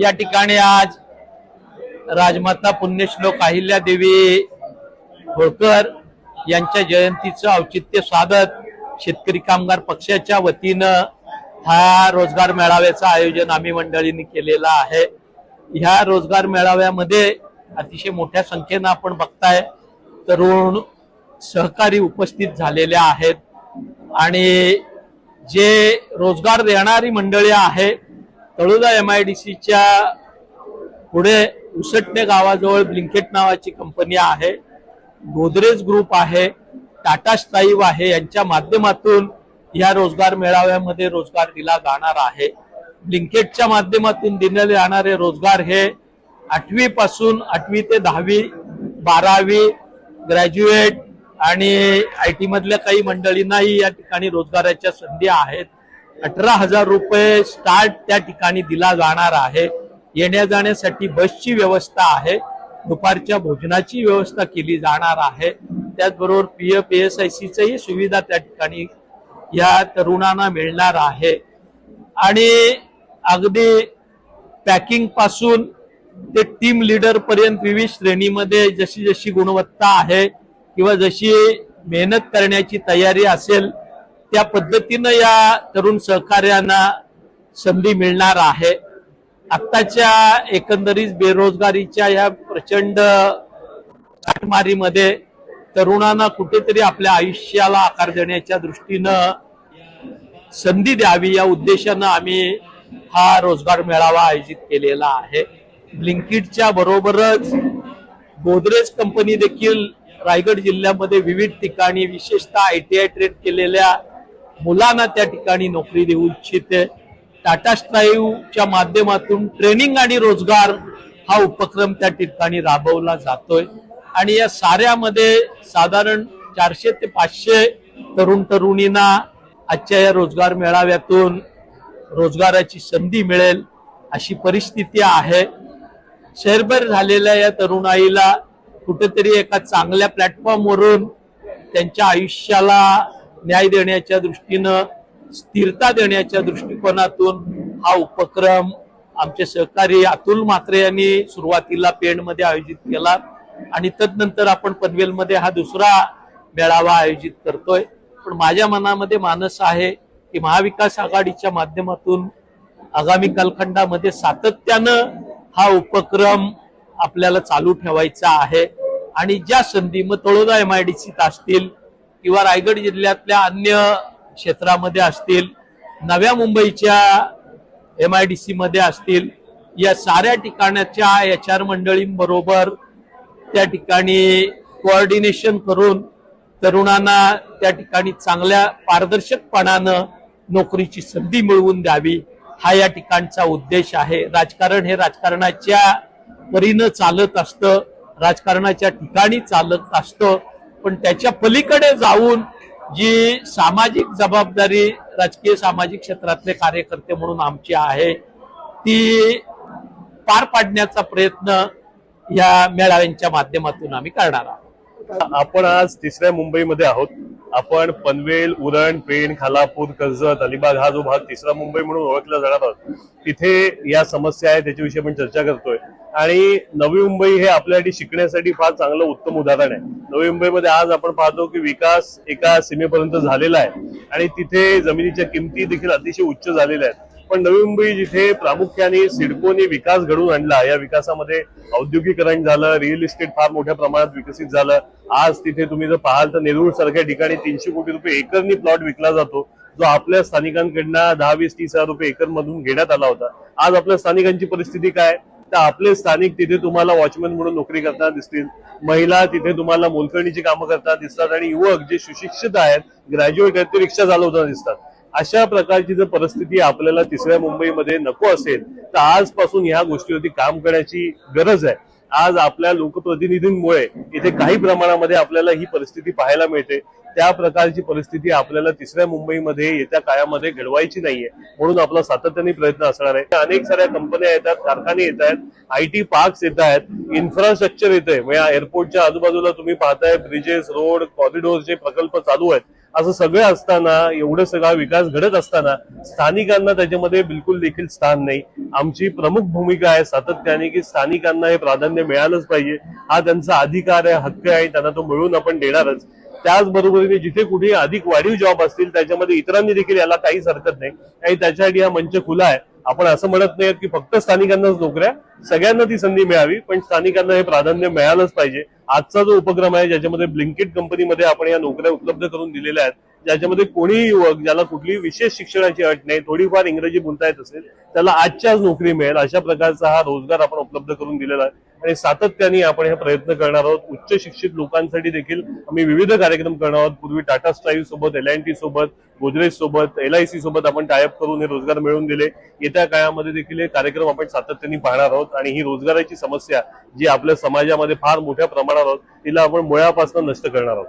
या ठिकाणी आज राजमाता पुण्यश्लोक अहिल्यादेवी होळकर यांच्या जयंतीचं औचित्य साधत शेतकरी कामगार पक्षाच्या वतीनं हा रोजगार मेळाव्याचं आयोजन आम्ही मंडळींनी केलेलं आहे. ह्या रोजगार मेळाव्यामध्ये अतिशय मोठ्या संख्येनं आपण बघताय तरुण सहकारी उपस्थित झालेले आहेत. आणि जे रोजगार देणारी मंडळी आहे तळोदा एम आय डी सीच्या पुढे उसटणे गावाजवळ ब्लिंकेट नावाची कंपनी आहे. गोदरेज ग्रुप आहे. टाटा स्ट्राईव आहे. यांच्या माध्यमातून या रोजगार मेळाव्यामध्ये रोजगार दिला जाणार आहे. ब्लिंकेटच्या माध्यमातून दिले जाणारे रोजगार हे आठवी पासून आठवी ते दहावी बारावी ग्रॅज्युएट आणि आय टी मधल्या काही मंडळींनाही या ठिकाणी रोजगाराच्या संधी आहेत. अठरा हजार रुपये स्टार्ट त्या ठिकाणी दिला जाणार आहे. येण्या जाण्यासाठी बसची व्यवस्था आहे. दुपारच्या भोजनाची व्यवस्था केली जाणार आहे. त्याचबरोबर पी एफ एस आय सीचंही सुविधा त्या ठिकाणी या तरुणांना मिळणार आहे. आणि अगदी पॅकिंगपासून ते टीम लीडर पर्यंत विविध श्रेणीमध्ये जशी जशी गुणवत्ता आहे किंवा जशी मेहनत करण्याची तयारी असेल त्या पद्धतीनं या तरुण सहकार्यांना संधी मिळणार आहे. आत्ताच्या एकंदरीत बेरोजगारीच्या या प्रचंड काटमारीमध्ये तरुणांना कुठेतरी आपल्या आयुष्याला आकार देण्याच्या दृष्टीनं संधी द्यावी या उद्देशानं आम्ही हा रोजगार मेळावा आयोजित केलेला आहे. ब्लिंकिटच्या बरोबरच गोदरेज कंपनी देखील रायगड जिल्ह्यामध्ये विविध ठिकाणी विशेषतः आय टी आय ट्रेड केलेल्या मुलांना त्या ठिकाणी नोकरी देऊ इच्छिते. टाटा स्ट्राईव्हच्या माध्यमातून ट्रेनिंग आणि रोजगार हा उपक्रम त्या ठिकाणी राबवला जातोय. आणि या साऱ्यामध्ये साधारण चारशे ते पाचशे तरुण तरुणींना आजच्या या रोजगार मेळाव्यातून रोजगाराची संधी मिळेल अशी परिस्थिती आहे. शहरभर झालेल्या या तरुणाईला कुठेतरी एका चांगल्या प्लॅटफॉर्मवरून त्यांच्या आयुष्याला न्याय देण्याच्या दृष्टीनं स्थिरता देण्याच्या दृष्टिकोनातून हा उपक्रम आमचे सहकारी अतुल म्हात्रे यांनी सुरुवातीला पेणमध्ये आयोजित केला आणि तदनंतर आपण पनवेलमध्ये हा दुसरा मेळावा आयोजित करतोय. पण माझ्या मनामध्ये मानस आहे की महाविकास आघाडीच्या माध्यमातून आगामी कालखंडामध्ये सातत्यानं हा उपक्रम आपल्याला चालू ठेवायचा आहे. आणि ज्या संधी मग तळोदा एम आय डी सीत असतील किंवा रायगड जिल्ह्यातल्या अन्य क्षेत्रामध्ये असतील नव्या मुंबईच्या एम आय डी सीमध्ये असतील या साऱ्या ठिकाणाच्या एच आर मंडळींबरोबर त्या ठिकाणी कोऑर्डिनेशन करून तरुणांना त्या ठिकाणी चांगल्या पारदर्शकपणानं नोकरीची संधी मिळवून द्यावी हा या ठिकाणचा उद्देश आहे. राजकारण हे राजकारणाच्या परीनं चालत असतं राजकारणाच्या ठिकाणी चालत असतं. पण त्याच्या पलीकडे जाऊन जी सामाजिक जबाबदारी राजकीय सामाजिक क्षेत्रातले कार्यकर्ते म्हणून आमची आहे ती पार पाडण्याचा प्रयत्न या मेळाव्यांच्या माध्यमातून आम्ही करणार आहोत. आपण आज तिसऱ्या मुंबईमध्ये आहोत. आपण पनवेल उरण पेण खालापूर कर्जत अलिबाग हा जो भाग तिसरा मुंबई म्हणून ओळखला जाणार आहोत. तिथे या समस्या आहे त्याच्याविषयी आपण चर्चा करतोय. आणि नवी मुंबई हे आपल्यासाठी शिकण्यासाठी फार चांगलं उत्तम उदाहरण आहे. नवी मुंबईमध्ये आज आपण पाहतो की विकास एका सीमेपर्यंत झालेला आहे आणि तिथे जमिनीच्या किमती देखील अतिशय उच्च झालेल्या आहेत. पण नवी मुंबई जिथे प्रामुख्याने सिडकोने विकास घडवून आणला या विकासामध्ये औद्योगिकरण झालं रिअल इस्टेट फार मोठ्या प्रमाणात विकसित झालं. आज तिथे तुम्ही जर पाहाल तर नेरूळ सारख्या ठिकाणी तीनशे कोटी रुपये एकरनी प्लॉट विकला जातो जो आपल्या स्थानिकांकडनं दहा वीस तीस हजार रुपये एकर मधून घेण्यात आला होता. आज आपल्या स्थानिकांची परिस्थिती काय? तर आपले स्थानिक तिथे तुम्हाला वॉचमॅन म्हणून नोकरी करताना दिसतील. महिला तिथे तुम्हाला मोलकर्णीची कामं करताना दिसतात आणि युवक जे सुशिक्षित आहेत ग्रॅज्युएट आहेत ते रिक्षा चालवताना दिसतात. अशा प्रकारची जर परिस्थिती आपल्याला तिसऱ्या मुंबईमध्ये नको असेल तर आजपासून ह्या गोष्टीवरती काम करण्याची गरज आहे. आज आपल्या लोकप्रतिनिधींमुळे इथे काही प्रमाणामध्ये आपल्याला ही परिस्थिती पाहायला मिळते. त्या प्रकारची परिस्थिती आपल्याला तिसऱ्या मुंबईमध्ये येत्या काळामध्ये घडवायची नाहीये. म्हणून आपला सातत्याने प्रयत्न असणार आहे. अनेक साऱ्या कंपन्या येतात कारखाने येत आहेत आय टी पार्क्स येत आहेत इन्फ्रास्ट्रक्चर येत आहे म्हणजे एअरपोर्टच्या आजूबाजूला तुम्ही पाहताय ब्रिजेस रोड कॉरिडोर जे प्रकल्प चालू आहेत. असं सगळं असताना एवढं सगळा विकास घडत असताना स्थानिकांना त्याच्यामध्ये बिलकुल देखील स्थान नाही. आमची प्रमुख भूमिका आहे सातत्याने की स्थानिकांना हे प्राधान्य मिळालंच पाहिजे. हा त्यांचा अधिकार आहे हक्क आहे त्यांना तो मिळून आपण देणारच. त्याचबरोबरीने जिथे कुठे अधिक वाढीव जॉब असतील त्याच्यामध्ये इतरांनी देखील याला काहीच हरकत नाही. आणि त्याच्यासाठी हा मंच खुला आहे. आपण असं म्हणत नाही की फक्त स्थानिकांनाच नोकऱ्या सगळ्यांना ती संधी मिळावी पण स्थानिकांना हे प्राधान्य मिळालंच पाहिजे. आजचा जो उपक्रम आहे ज्याच्यामध्ये ब्लिंकिट कंपनीमध्ये आपण या नोकऱ्या उपलब्ध करून दिलेल्या आहेत ज्याच्यामध्ये कोणीही युवक ज्याला कुठलीही विशेष शिक्षणाची अट नाही थोडीफार इंग्रजी बोलता येत असेल त्याला आजच्याच नोकरी मिळेल. अशा प्रकारचा हा रोजगार आपण उपलब्ध करून दिलेला आहे. आणि सातत्याने आपण हे प्रयत्न करणार आहोत. उच्च शिक्षित लोकांसाठी देखील आम्ही विविध कार्यक्रम करणार आहोत. पूर्वी टाटा स्ट्राईव्ह सोबत एल टी सोबत गोदरेज सोबत एल आय सी सोबत आपण टायअप करून हे रोजगार मिळवून दिले. येत्या काळामध्ये देखील हे कार्यक्रम आपण सातत्याने पाहणार आहोत. आणि ही रोजगाराची समस्या जी आपल्या समाजामध्ये फार मोठ्या प्रमाणावर आहोत तिला आपण मुळापासून नष्ट करणार आहोत.